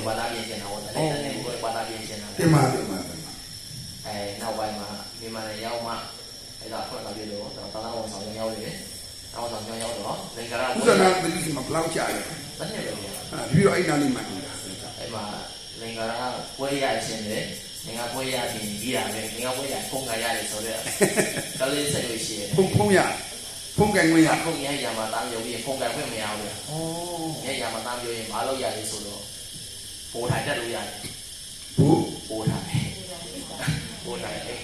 တွေဘာသာပြင်ကျင်တာပေါ့ဒါလည်းတနေ့ကိုဘာသာပြင်ကျင်တာတင်ပါတင်ပါတင်ပါအဲနောက်ပိုင်းမှာမြန်မာနဲ့ရောက်မှအဲဒါဖွင့်လာပြီလို့တော့တာလာဝန်ဆောင်ရောက်တယ်တောင်းဆောင်ကြောင်းရောက်တော့လင်္ကာရဥစ္စာနာတတိစီမှာဘယ်လောက်ကြာလဲတစ်နှစ်ပဲပြန်အာပြီးတော့အဲ့နာလေးမှနေတာအဲမှာလင်္ကာရပွဲရရှင်တယ်ငင်္ဂပွဲရရှင်ကြီးတာပဲငင်္ဂပွဲရဖုံးကရတယ်ဆိုတော့ကလေးဆက်လို့ရှိရင်ဖုံဖုံရဖုံကန်ဝင်ရဖုံးရရမှာတားရုပ်ပြီးဖုံးကခွင့်မရဘူးဩညရမှာတားပြောရင်မလုပ်ရလေဆိုတော့ ပိုထိုင်တက်လို့ရတယ်ဘူးပိုထိုင်ပိုထိုင်အဲ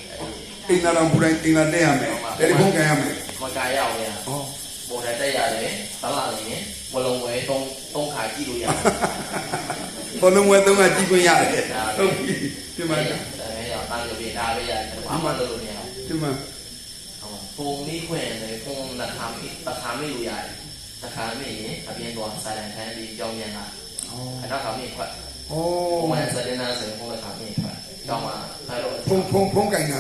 အိမ်သာတော်ဘူတိုင်းအိမ်သာတက်ရမယ်တယ်လီဖုန်းကန်ရမယ်မကရအောင်ရဩပေါ်တယ်တက်ရတယ်တလာရင်ဘလုံးဝဲသုံးသုံးခါကြည့်လို့ရတယ်ဘောလုံးဝဲသုံးကကြည့်ခွင့်ရတယ်ဟုတ်ပြီတင်ပါဒါပဲရတာလို့ပြဒါပဲရတယ်ဘာမှလုပ်လို့မရဘူးတင်ပါပုံမိခွင့်လေပုံတစ်ခါမိတစ်ခါမိလို့ရတယ်တစ်ခါမိရင်အပြင်းသွားဆိုင်တန်ပြီးကြောင်းပြန်လာဩအဲ့တော့ခါမိခွက် ဩပုံမှန်စတဲ့နာဆိုရင်ပုံတစ်ခါမိခွက်ကြောင်းမှာအဲ့တော့ဖုံဖုံဖုံကန်ကမိ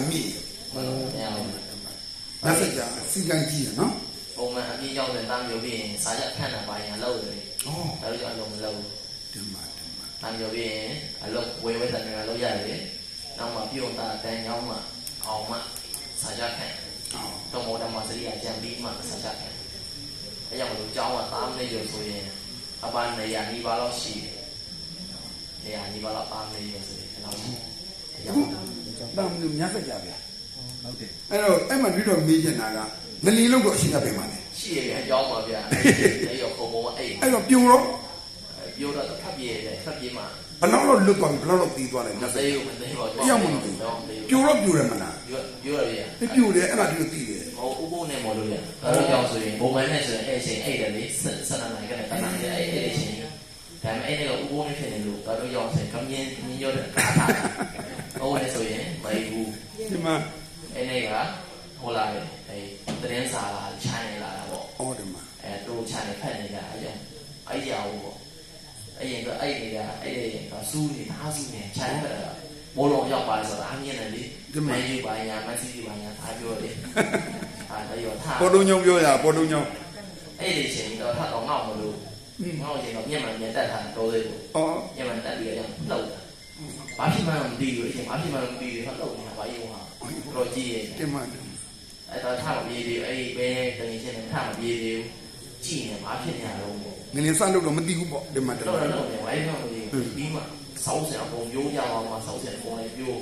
မရဘူးနတ်စကြာစီကံကြည့်ရနော်ပုံမှန်အပြင်းကြောင်းတဲ့တမ်းမျိုးပြီးရင်စာရက်ခန့်တာပါရင်လောက်တယ်ဩဒါလို့ကြောင့်အလုံးမလုံးတင်ပါတင်ပါတမ်းမျိုးပြီးရင်အလုံးဝဲဝဲတန်တယ်လောက်ရတယ်နောက်မှပြုံးတာတန်းကြောင်းမှအောင်မှစာရက်ခန့်ဩတော့မောဓမ္မစရိယာကြံပြီးမှဆက်ချက်တယ်။အဲကြောင့်မလို့ကျောင်းကသားမနေရဆိုရင်အပန်းနေရာဒီပါတော့ရှိတယ်။ နေရာဒီပါတော့သားမနေရဆိုရင်အဲ့လိုရှိတယ်။အဲကြောအခုင့်တမ်းမြတ်စကြာဗျာဟုတ်တယ်အဲ့တော့အဲ့မှာပြီးတော့မေးချင်တာကငလီလုံးကိုအရှိကပဲမှာလေရှိရအကြောင်းပါဗျာ။နေရောခုံပုံအဲ့အဲ့တော့ပြုံတော့ပြောတော့ထပ်ပြေးတယ်ထပ်ပြေးမှဘယ်လောက်တော့လွတ်သွားပြီဘယ်လောက်တော့ပြီးသွားလဲမမြတ်စသေးကြာဘူးမသေးဘူးတရားမလို့တော့တော့သေးပြိုတော့ပြိုတယ်မလားပြောပြောရရဒီပြိုတယ်အဲ့ဒါဒီလိုသိတယ်ဟိုဥပုနဲ့မော်လို့ရ။အဲကြောင့်ဆိုရင်ဘုံမနဲ့ဆိုရင်အဲ့ချိန်အဲ့တယ်လေဆက်ဆက်နိုင်ကြတယ်တနာတယ်အဲ့အဲ့ချိန် ဒါပေမဲ့အဲ့ဒီကဥပုနဲ့ဖြစ်နေလို့ဒါတို့ကြောင့်ဆိုရင်ကမြင်းမြင်းရောတဲ့ကားတာ။ဟုတ်တယ်ဆိုရင်မဟုတ်ဘူးဒီမှာအဲ့နေ့ကဟိုလာတယ်အဲသတင်းစာလာချိုင်းနေလာတာပေါ့အော်ဒီမှာအဲသူတို့ချိုင်းနေဖက်နေကြအဲ့ကြောင့်အဲ့ကြောင်ပေါ့အဲ့ရင်ကအဲ့နေတာအဲ့ဒီကစူးနေသားစူးနေချိုင်းနေတာဘောလုံးရောက်ပါလေဆိုတာအမြင်နဲ့လေမန်ယူပါညာမန်စီးတီပါညာသားပြောတယ်အာဒါရောထားပေါ်တုံညောင်းပြောရပေါ်တုံညောင်းအဲ့ဒီချိန်တော့ထားတော့ငေါ့မလို့ ငေါ့ချိန်တော့မျက်မှန်မျက်တက်ထားတော့သေးလို့အော်မျက်မှန်တက်ပြီးတော့လှုပ်တာဘာဖြစ်မှန်းမသိဘူးအချိန်ဘာဖြစ်မှန်းမသိဘူးလှုပ်နေတာဘာကြီးဟာတော့ကြည့်ရဲ့ဒီမှာအဲ့တော့ထားမပြေးသေးဘူးအဲ့ဒီပဲတငယ်ချင်းနဲ့ထားမပြေးသေးဘူးကြည့်နေဘာဖြစ်နေရတော့ပေါ့ငလင်းစလို့တော့မသိဘူးပေါ့ဒီမှာတော့တော့တော့ဝိုင်းမှမလို့ပြီးမှစောင်းစင်အပုံရိုးကြအောင်မှစောင်းစင်အပုံလေးပြိုး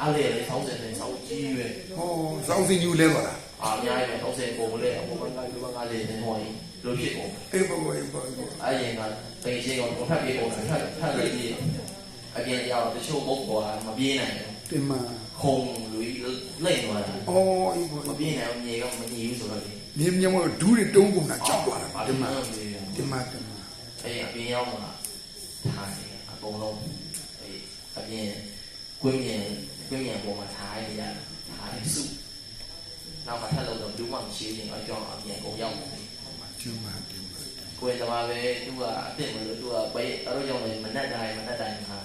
အားလေလေစောင်းစင်နဲ့စောင်းကြီးရွယ်ဟောစောင်းစင်ယူလဲပါလားအာအများကြီးပဲစောင်းစင်ပုံလေးအပုံကလူကလေးနေဟောရင် လိုဖြစ်ကုန်အေးဘောဘောအေးဘောဘောအဲ့ရင်ကတငယ်ချင်းကတော့ဖတ်ပြေးပုံနဲ့ဖတ်ဖတ်လေးကြီးအပြင်ရောက်တချို့ဘုတ်ပေါ်မပြေးနိုင်ဘူးဒီမှာခုံလူလိမ့်သွားတာအော်အေးဘောမပြေးနိုင်ဘူးမြေကမညီဘူးဆိုတော့လေမြင်းမြင်းမဒူးတွေတုံးကုန်တာကြောက်သွားတာဒီမှာမဒီမှာဒီမှာအဲ့အပြင်ရောက်မှာထိုင်အကုန်လုံးအဲ့အပြင်ကွင်းပြင်ကွင်းပြင်ပေါ်မှာထိုင်နေရထိုင်စုနောက်ကထပ်လို့တော့ဘူးမှမရှိရင်အကြောင်းအပြင်ကုန်ရောက်တယ် ဒီမှာဒီမှာကိုယ်တဘာပဲသူကအစ်စ်မလို့သူကဘယ်တော့ရောက်နေမနဲ့တိုင်းမနဲ့တိုင်းမှာ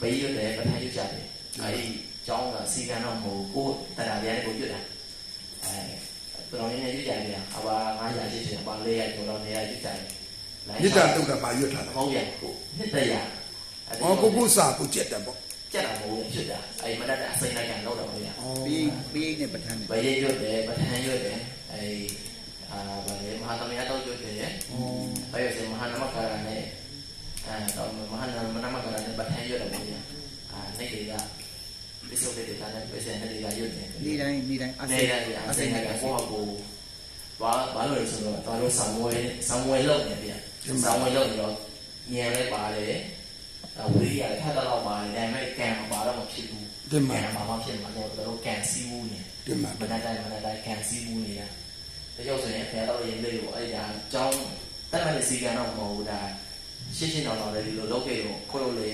ဘေးရွတ်တယ်ပထိုင်ရွတ်ကြတယ်အဲ့ဒီကျောင်းကစီကံတော့မဟုတ်ကိုတရားပြန်ကိုရွတ်တာအဲတော်ရင်းနဲ့ရွတ်ကြတယ်အဘာ900ရှိတယ်အဘာ400ကျော်တော့နေရရွတ်ကြတယ်မြစ်တာတုတ်တာပါရွတ်ထားတာဟုတ်ရဲ့ကိုနှစ်တရာအော်ကိုကိုစာကိုကြက်တယ်ပေါ့ကြက်တာမဟုတ်ဘူးဖြစ်တာအဲ့မတတ်တဲ့အစိမ့်လိုက်ကန်လောက်တော့မရအော်ပြီးပြီးနဲ့ပဋ္ဌာန်းနဲ့ဘယ်ရွတ်တယ်ပထန်ရွတ်တယ် အဲတော့မဟာနမနမကာရနဲ့ပထန်ရွတ်တယ်ဗျာအာနေတွေကဒီစုံတဲ့တာနဲ့ပြည်စံတဲ့တွေကရွတ်တယ်နေ့တိုင်းနေ့တိုင်းအနေစိတိုင်းအအစိစိမ့်မ့်လိုနဲ့က်ကကိုယ့်ကိုဘာဘာလို့လဲဆိုတော့တော်တော်ဆောင်ဝဲဆောင်ဝဲလုပ်နေဗျာဆောင်ဝဲလုပ်နေတော့ညံလဲပါတယ်ဝေးရထပ်တော့ပါတယ်ဒါပေမဲ့ကံမပါတော့မဖြစ်ဘူးဒီမှာကံဘာ မှဖြစ်မှာတော့တို့ကန်စီးဘူးနေဒီမှာမနက်တိုင်းမနက်တိုင်းကန်စီးဘူးနေတာဒါကြောင့်ဆိုရင်ဘယ်တော့ရင်လေးကိုအဲ့ဒါကြောင်းတက်မဲ့စီကန်တော့မဟုတ်ဘူးဒါရှင်းရှင်းတော့တော့ဒီလိုလုပ်ခဲ့တော့ခိုးလို့လေ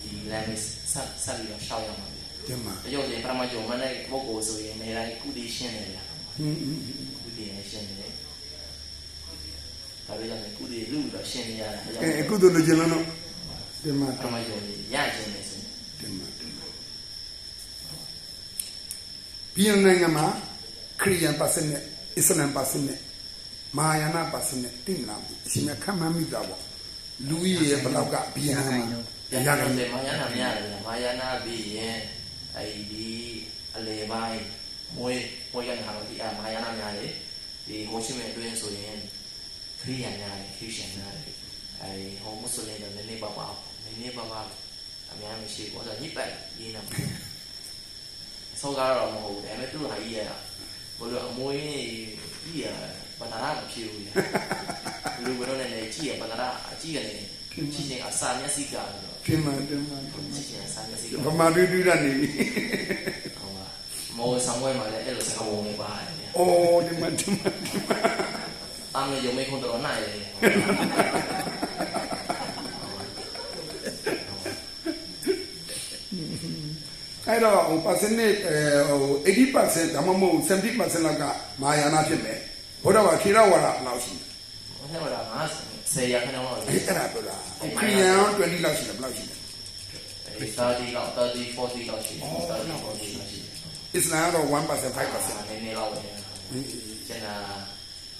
ဒီ language ဆက်ဆက်ပြီးတော့ရှောက်ရမှာဒီမှာဒါကြောင့်ရင်ပရမဂျုံမနဲ့ပုဂ္ဂိုလ်ဆိုရင်နေတိုင်းကုတီရှင်းနေတယ်ဟင်းဟင်းကုတီနဲ့ရှင်းနေတယ်ဒါကြောင့်ကုတီလူတော့ရှင်းနေရတယ်ဒါကြောအဲင့်အခုတို့လူချင်းလုံးတော့ဒီမှာပရမဂျုံရကျင်နေဆိုရင်ဒီမှာဒီမှာပြည်နိုင်ငံမှာခရီးယန်ပါစနဲ့အစ္စလမ်ပါစနဲ့မဟာယာနပါစနဲ့တိမလာဘူးအရှင်မခံမမိတာပေါ့ လူကြီးရဲ့ဘလောက်ကဘီယန်မှာရရရကကယ်တယ်မာယာနာမရတယ်မာယာနာပြီးရင်အဲဒီအလေပိုင်းမွေးမွေးရတဲ့ဟာတော့ဒီအမာယာနာများတယ်ဒီဟိုရှိမဲ့အတွင်းဆိုရင်ခရိယန်များတယ်ခရစ်ယာန်များတယ်အဲဒီဟိုမွတ်စလင်တွေနည်းနည်းပါးပါးနည်းနည်းပါးပါးအများမရှိဘူးဆိုတော့ညစ်ပတ်ရင်းနေမှာဆောကတော့မဟုတ်ဘူးဒါပေမဲ့သူ့ဟာကြီးရဘလို့အမွေးကြီးရ ပနာရမဖြစ်ဘူးလေလူဘယ်တော့လဲကြည့်ရပနာရအကြည့်ရတယ်ကြည့်ချင်းအစာမျက်စိကဆိုတော့ပြင်မှတင်မှကြည့်ချင်းအစာမျက်စိကဗမာတူတူရနေပြီဟုတ်ပါမောဆောင်ဝဲမှာလည်းအဲ့လိုစကားပုံတွေပါတယ်ဗျာအော်ဒီမှဒီမှ။တာမလို့ယုံမေခွန်တော်နိုင်တယ်အဲ့တော့ဟို percentage အဲဟို80%ဒါမှမဟုတ်70%လောက်ကမာယာနာဖြစ်မယ် ဘုရားဘာခေရဝါဒဘယ်လောက်ရှိ။ဟိုထဲမှာငါ10ရာခိုင်နှုန်းလောက်လဲအဲ့ဒါပြောတာခရီးယန်20လောက်ရှိတယ်ဘယ်လောက်ရှိလဲဒီ30လောက်30 40လောက်ရှိတယ်30 40လောက်ရှိတယ်အစ္စလာမ်ကတော့1% 5%။နည်းနည်းလောက်ပဲ။ကျန်တာ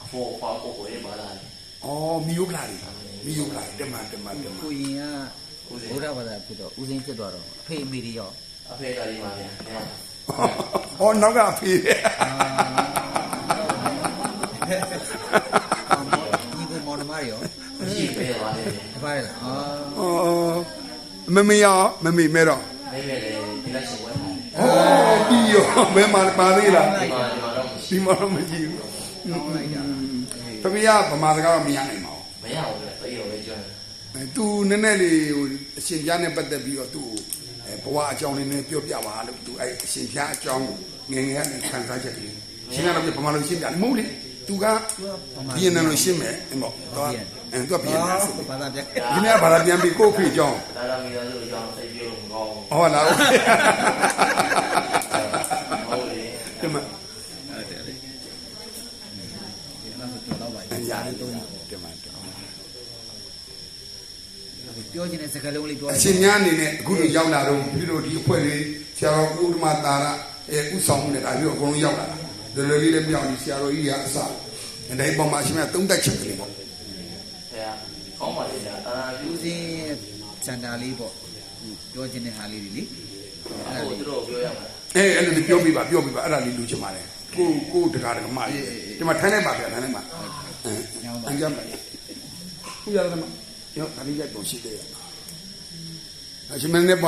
အဖို့အဖွားကိုကိုရေးပါလာတယ်အော်မီယိုကလာလေးမီယိုကလာတမန်တမန်တမန်ကိုရင်ကဘုရားဘာသာဖြစ်တော့ဦးစင်းဖြစ်သွားတော့အဖေအမေတွေရော။အဖေကလေးပါဗျာ။အဲ့ဟောနောက်ကဖေး တယ်ဒီကိုမောင်နှမတွေရောရှိပေးပါတယ်တပါးရလားအာအော်မမေရောမမေမဲတော့။မိမဲလေဒီလက်ရှင်ဝဲထားတယ်အော်ပြီးရောမဲမာပါသေးလား။ဒီမှာဒီမှာတော့မရှိဒီမှာတော့မကြည့်ဘူးကောင်းလိုက်တာသမီးကဗမာစကားတော့မရနိုင်ပါဘူးမရဘူးလေပြေရောပဲကျွမ်းအဲသူနည်းနည်းလေးဟိုအရှင်ပြားနဲ့ပတ်သက်ပြီးတော့သူ့အဲဘဝအကြောင်းလေးနဲ့ပြောပြပါလို့သူအဲအရှင်ပြားအကြောင်းငယ်ငယ်ကနေခံစားချက်ကလေးရှင်းရတော့ဗမာလိုရှင်းပြမဟုတ်လေ သူကဘီယန်နယ်လိုရှင်းမယ်ဟင်ပေါ့တော့အဲသူကဘီယန်နယ်ဆိုဘာသာပြက်ဒီနေ့ကဘာသာပြန်ပြီးကိုယ့်ဖေအကြောင်း။ဒါတော့မိသားစုအကြောင်းသိပြောလို့မကောင်းဘူးဟုတ်လား။ဟုတ်လေဒီမှာဟုတ်တယ်လေနောက်တော့တော့ပါရတယ်ဒီမှာဒီမှာပြောချင်တဲ့စကားလုံးလေးပြောအရှင်များအနေနဲ့အခုလိုရောက်လာတော့ပြီးတော့ဒီအဖွဲ့လေးဆရာတော်ဦးဓမ္မတာရအဲဥဆောင်မှုနဲ့ဒါပြီးတော့အကုန်လုံးရောက်လာတာ လွယ်လွယ်လေးလည်းပြောင်းဒီဆရာတော်ကြီးကအစအဲဒါဒီပုံမှာအရှင်များသုံးသက်ချက်ကလေးပေါ့။ဆရာကောင်းပါလေဒါတာပြုဦးစင်းစန္ဒာလေးပေါ့ပြောချင်တဲ့ဟာလေးတွေလေအဲ့ဒါဟိုလေးသူတို့ပြောရမှာအဲအဲ့လိုလေးပြောပြပါပြောပြပါအဲ့ဒါလေးလူချင်ပါတယ်ကိုကိုတကားတကမကြီးဒီမှာထိုင်းနေပါဗျာထိုင်းနေပါအဲအကြမ်းပါခုရတယ်မရောဒါလေးရိုက်တော့ရှိသေးတယ်အရှင်မင်းနဲ့